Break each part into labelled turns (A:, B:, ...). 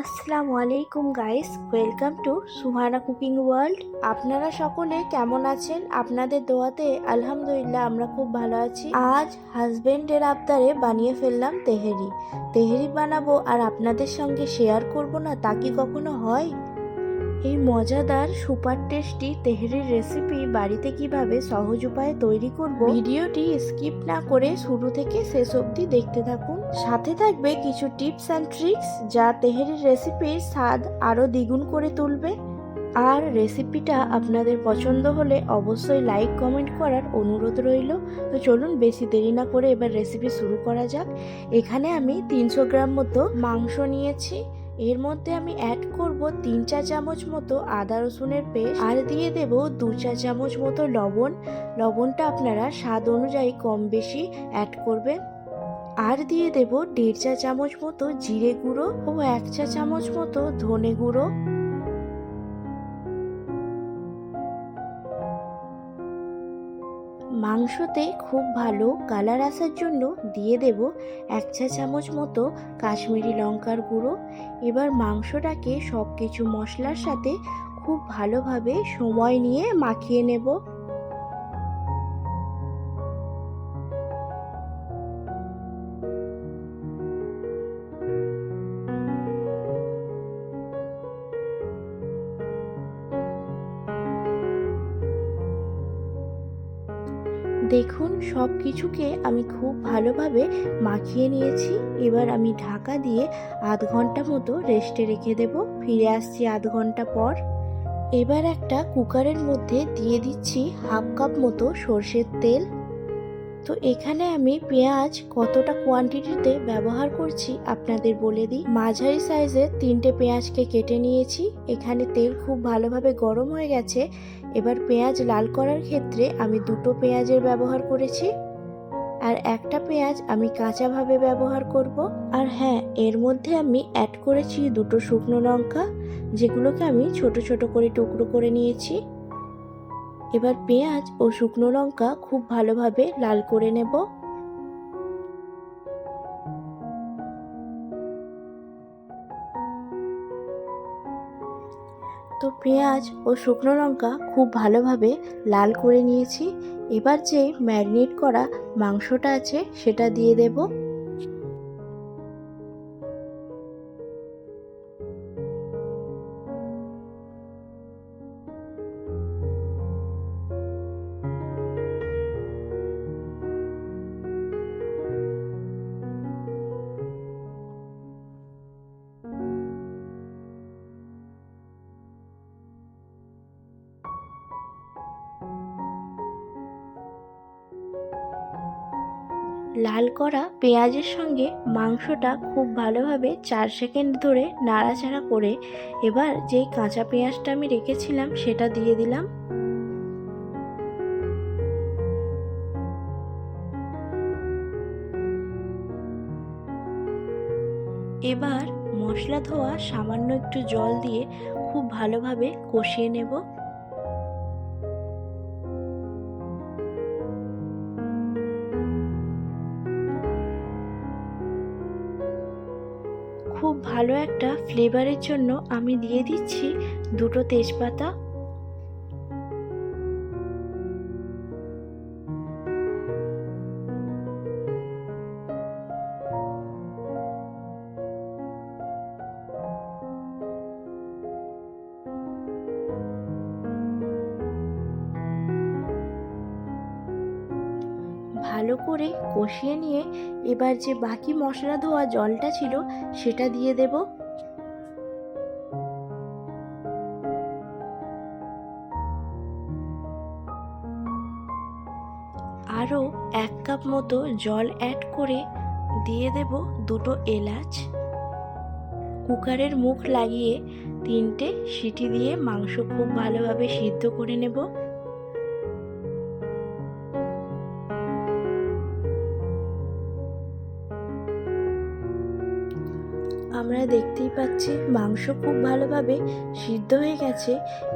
A: আসসালামু আলাইকুম guys welcome to Suhana cooking world আপনারা সকলে কেমন আছেন? আপনাদের দোয়াতে আলহামদুলিল্লাহ আমরা খুব ভালো আছি। আজ হাজবেন্ডের আবদারে বানিয়ে ফেললাম তেহেরি। তেহেরি বানাবো আর আপনাদের সঙ্গে শেয়ার করব না, তা কি কখনো হয়? এই মজাদার সুপার টেস্টি তেহরির রেসিপি বাড়িতে কীভাবে সহজ উপায়ে তৈরি করব ভিডিওটি স্কিপ না করে শুরু থেকে শেষ অবধি দেখতে থাকুন। সাথে থাকবে কিছু টিপস অ্যান্ড ট্রিক্স যা তেহরির রেসিপির স্বাদ আরও দ্বিগুণ করে তুলবে। আর রেসিপিটা আপনাদের পছন্দ হলে অবশ্যই লাইক কমেন্ট করার অনুরোধ রইল। তো চলুন বেশি দেরি না করে এবার রেসিপি শুরু করা যাক। এখানে আমি তিনশো গ্রাম মতো মাংস নিয়েছি। এর মধ্যে আমি অ্যাড করব তিন চা চামচ মতো আদা রসুনের পেস্ট আর দিয়ে দেব দু চা চামচ মতো লবণ। লবণটা আপনারা স্বাদ অনুযায়ী কম বেশি অ্যাড করবেন। আর দিয়ে দেব দেড় চা চামচ মতো জিরে গুঁড়ো ও এক চা চামচ মতো ধনে গুঁড়ো। মাংসতে খুব ভালো কালার আসার জন্য দিয়ে দেব এক চা চামচ মতো কাশ্মীরি লঙ্কার গুঁড়ো। এবার মাংসটাকে সব কিছু মশলার সাথে খুব ভালোভাবে সময় নিয়ে মাখিয়ে নেব। দেখুন সব কিছুকে আমি খুব ভালোভাবে মাখিয়ে নিয়েছি। এবার আমি ঢাকা দিয়ে আধ ঘণ্টা মতো রেস্টে রেখে দেব। ফিরে আসছি আধ ঘণ্টা পর। এবার একটা কুকারের মধ্যে দিয়ে দিচ্ছি হাফ কাপ মতো সর্ষের তেল। তো এখানে আমি পেঁয়াজ কতটা কোয়ান্টিটিতে ব্যবহার করছি আপনাদের বলে দিই। মাঝারি সাইজের তিনটে পেঁয়াজকে কেটে নিয়েছি। এখানে তেল খুব ভালোভাবে গরম হয়ে গেছে। এবার পেঁয়াজ লাল করার ক্ষেত্রে আমি দুটো পেঁয়াজের ব্যবহার করেছি। আর একটা পেঁয়াজ আমি কাঁচাভাবে ব্যবহার করব। আর হ্যাঁ এর মধ্যে আমি অ্যাড করেছি দুটো শুকনো লঙ্কা, যেগুলোকে আমি ছোট ছোট করে টুকরো করে নিয়েছি। এবার পেঁয়াজ ও শুকনো লঙ্কা খুব ভালোভাবে লাল করে নেব। তো পেঁয়াজ ও শুকনো লঙ্কা খুব ভালোভাবে লাল করে নিয়েছি। এবার যে ম্যারিনেট করা মাংসটা আছে সেটা দিয়ে দেবো। লাল করা পেঁয়াজের সঙ্গে মাংসটা খুব ভালোভাবে চার সেকেন্ড ধরে নাড়াচাড়া করে এবার যেই কাঁচা পেঁয়াজটা আমি রেখেছিলাম সেটা দিয়ে দিলাম। এবার মশলা ধোয়া সামান্য একটু জল দিয়ে খুব ভালোভাবে কষিয়ে নেব। ভালো একটা ফ্লেভারের জন্য আমি দিয়ে দিচ্ছি দুটো তেজপাতা ভালো করে কষিয়ে নিয়ে এবার যে বাকি মশলা ধোয়া জলটা ছিল, সেটা দিয়ে দেব। আরও এক কাপ মতো জল অ্যাড করে দিয়ে দেব দুটো এলাচ। কুকারের মুখ লাগিয়ে তিনটে সিটি দিয়ে মাংস খুব ভালোভাবে সিদ্ধ করে নেব। আপনারা দেখতেই পাচ্ছি মাংস খুব ভালোভাবে সিদ্ধ হয়ে গেছে।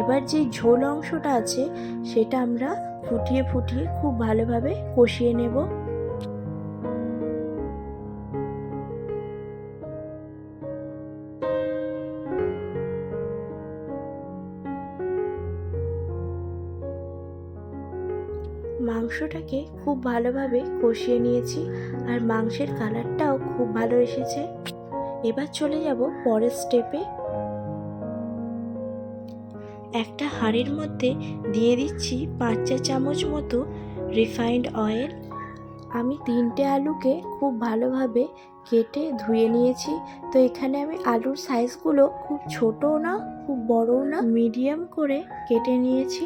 A: এবার যে ঝোল অংশটা আছে, সেটা আমরা ফুটিয়ে ফুটিয়ে খুব ভালোভাবে কষিয়ে নেব। মাংসটাকে খুব ভালোভাবে কষিয়ে নিয়েছি, আর মাংসের কালারটাও খুব ভালো এসেছে। এবার চলে যাব পরের স্টেপে একটা হাঁড়ির মধ্যে দিয়ে দিচ্ছি পাঁচ চা চামচ মতো রিফাইন্ড অয়েল আমি তিনটে আলুকে খুব ভালোভাবে কেটে ধুয়ে নিয়েছি। তো এখানে আমি আলুর সাইজগুলো খুব ছোটও না, খুব বড়ও না মিডিয়াম করে কেটে নিয়েছি।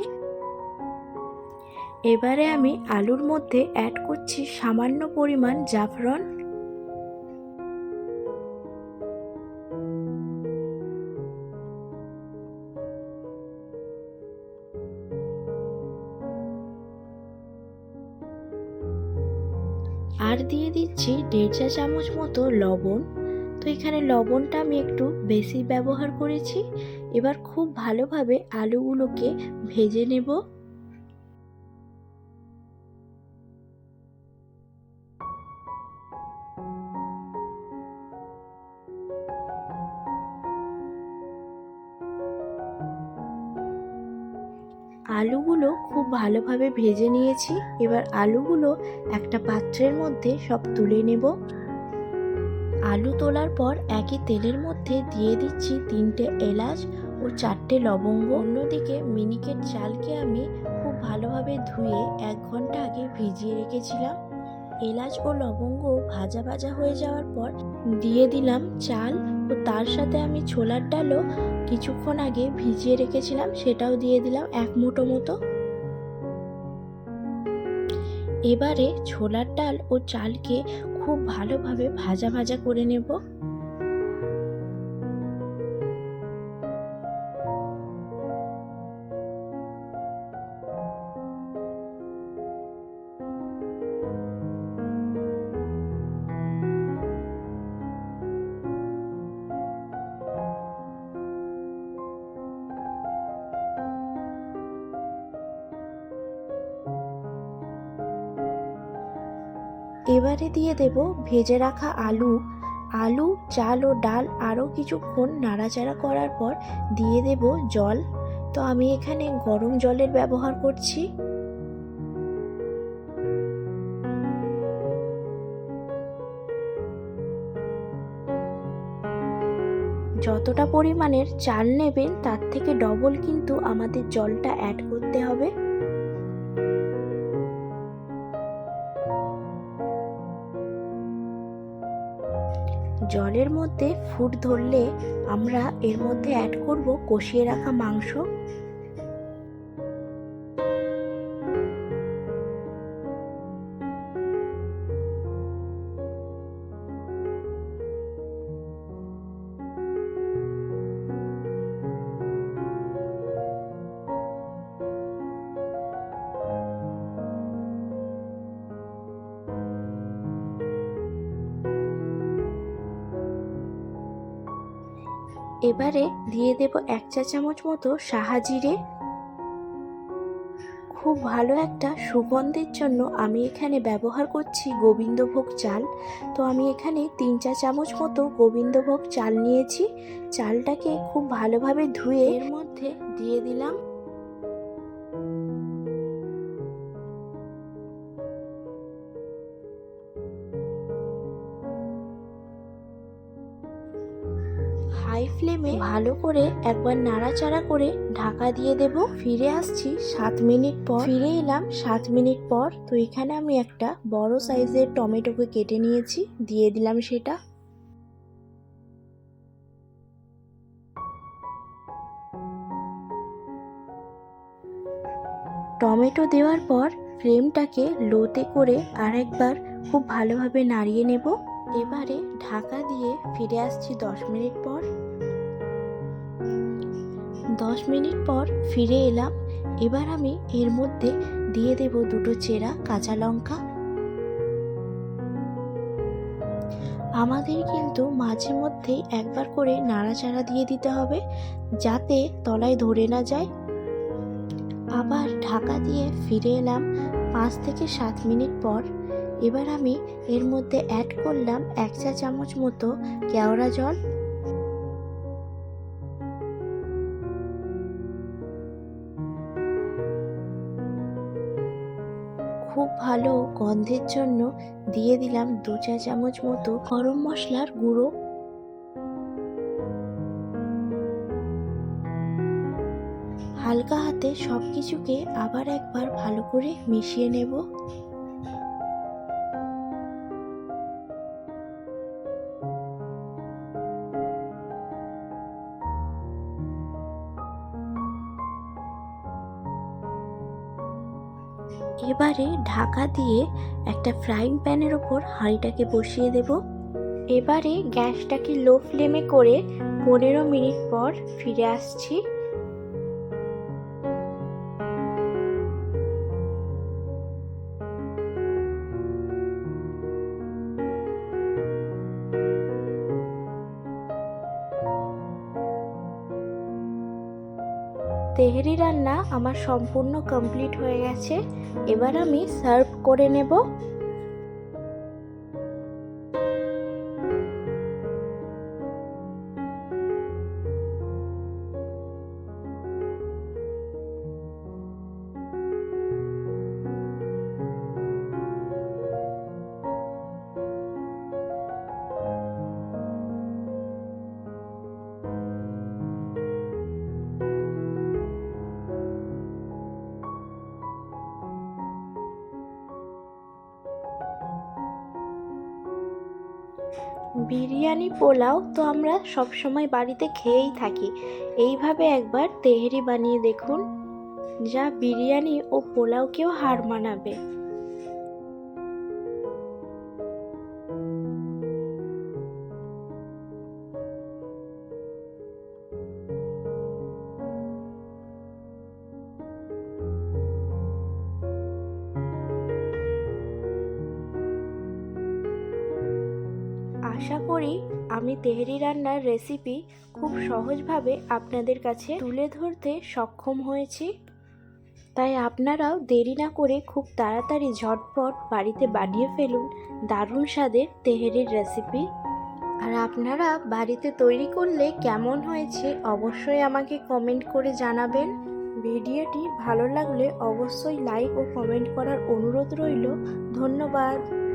A: এবারে আমি আলুর মধ্যে অ্যাড করছি সামান্য পরিমাণ জাফরন। দিচ্ছি দেড় চা চামচ মতো লবণ। তো এখানে লবণটা আমি একটু বেশি ব্যবহার করেছি। এবার খুব ভালোভাবে আলুগুলোকে ভেজে নেব। আলুগুলো খুব ভালোভাবে ভেজে নিয়েছি। এবার আলুগুলো একটা পাত্রের মধ্যে সব তুলে নেব। আলু তোলার পর একই তেলের মধ্যে দিয়ে দিচ্ছি তিনটে এলাচ ও চারটে লবঙ্গ। অন্যদিকে মিনিকেট চালকে আমি খুব ভালোভাবে ধুয়ে এক ঘণ্টা আগে ভিজিয়ে রেখেছিলাম। এলাচ ও লবঙ্গ ভাজা ভাজা হয়ে যাওয়ার পর দিয়ে দিলাম চাল। ও তার সাথে আমি ছোলার ডালও কিছুক্ষণ আগে ভিজিয়ে রেখেছিলাম, সেটাও দিয়ে দিলাম এক মুঠো মতো। এবারে ছোলার ডাল ও চালকে খুব ভালোভাবে ভাজা ভাজা করে নেব। এবারে দিয়ে দেব ভেজে রাখা আলু। আলু, চাল ও ডাল আরও কিছুক্ষণ নাড়াচাড়া করার পর দিয়ে দেব জল। তো আমি এখানে গরম জলের ব্যবহার করছি। যতটা পরিমাণের চাল নেবেন, তার থেকে ডবল কিন্তু আমাদের জলটা অ্যাড করতে হবে। জলের মধ্যে ফুট ধরলে আমরা এর মধ্যে অ্যাড করব কষিয়ে রাখা মাংস। এবারে দিয়ে দেব এক চা চামচ মতো সাহাজিরে। খুব ভালো একটা সুগন্ধের জন্য আমি এখানে ব্যবহার করছি গোবিন্দভোগ চাল। তো আমি এখানে তিন চা চামচ মতো গোবিন্দভোগ চাল নিয়েছি। চালটাকে খুব ভালোভাবে ধুয়ে এর মধ্যে দিয়ে দিলাম। হাই ভালো করে একবার নাড়াচাড়া করে ঢাকা দিয়ে দেব। ফিরে আসছি সাত মিনিট পর। ফিরে এলাম সাত মিনিট পর। তো এখানে আমি একটা বড় সাইজের টমেটোকে কেটে নিয়েছি। দিয়ে দিলাম সেটা। টমেটো দেওয়ার পর ফ্লেমটাকে লোতে করে আরেকবার খুব ভালোভাবে নাড়িয়ে নেব। এবারে ঢাকা দিয়ে ফিরে আসছি দশ মিনিট পর। দশ মিনিট পর ফিরে এলাম। এবার আমি এর মধ্যে দিয়ে দেব দুটো চেরা কাঁচা লঙ্কা। আমাদের কিন্তু মাঝে মধ্যেই একবার করে নাড়াচাড়া দিয়ে দিতে হবে, যাতে তলায় ধরে না যায়। আবার ঢাকা দিয়ে ফিরে এলাম পাঁচ থেকে সাত মিনিট পর। এবার আমি এর মধ্যে অ্যাড করলাম এক চা চামচ মতো কেওড়া জল। ভালো গন্ধের জন্য দিয়ে দিলাম দু চা চামচ মতো গরম মশলার গুঁড়ো। হালকা হাতে সব কিছুকে আবার একবার ভালো করে মিশিয়ে নেব। এবারে ঢাকা দিয়ে একটা ফ্রাইং প্যানের ওপর হাঁড়িটাকে বসিয়ে দেব। এবারে গ্যাসটাকে লো ফ্লেমে করে পনেরো মিনিট পর ফিরে আসছি। তেহরি রান্না আমার সম্পূর্ণ কমপ্লিট হয়ে গেছে। এবার আমি সার্ভ করে নেব। বিরিয়ানি, পোলাও তো আমরা সব সময় বাড়িতে খেয়েই থাকি। এইভাবে একবার তেহরি বানিয়ে দেখুন, যা বিরিয়ানি ও পোলাওকেও হার মানাবে। করি, আমি তেহরি রান্নার রেসিপি খুব সহজভাবে আপনাদের কাছে তুলে ধরতে সক্ষম হয়েছি। তাই আপনারাও দেরি না করে খুব তাড়াতাড়ি ঝটপট বাড়িতে বানিয়ে ফেলুন দারুণ স্বাদের তেহেরির রেসিপি আর আপনারা বাড়িতে তৈরি করলে কেমন হয়েছে অবশ্যই আমাকে কমেন্ট করে জানাবেন। ভিডিওটি ভালো লাগলে অবশ্যই লাইক ও কমেন্ট করার অনুরোধ রইল। ধন্যবাদ।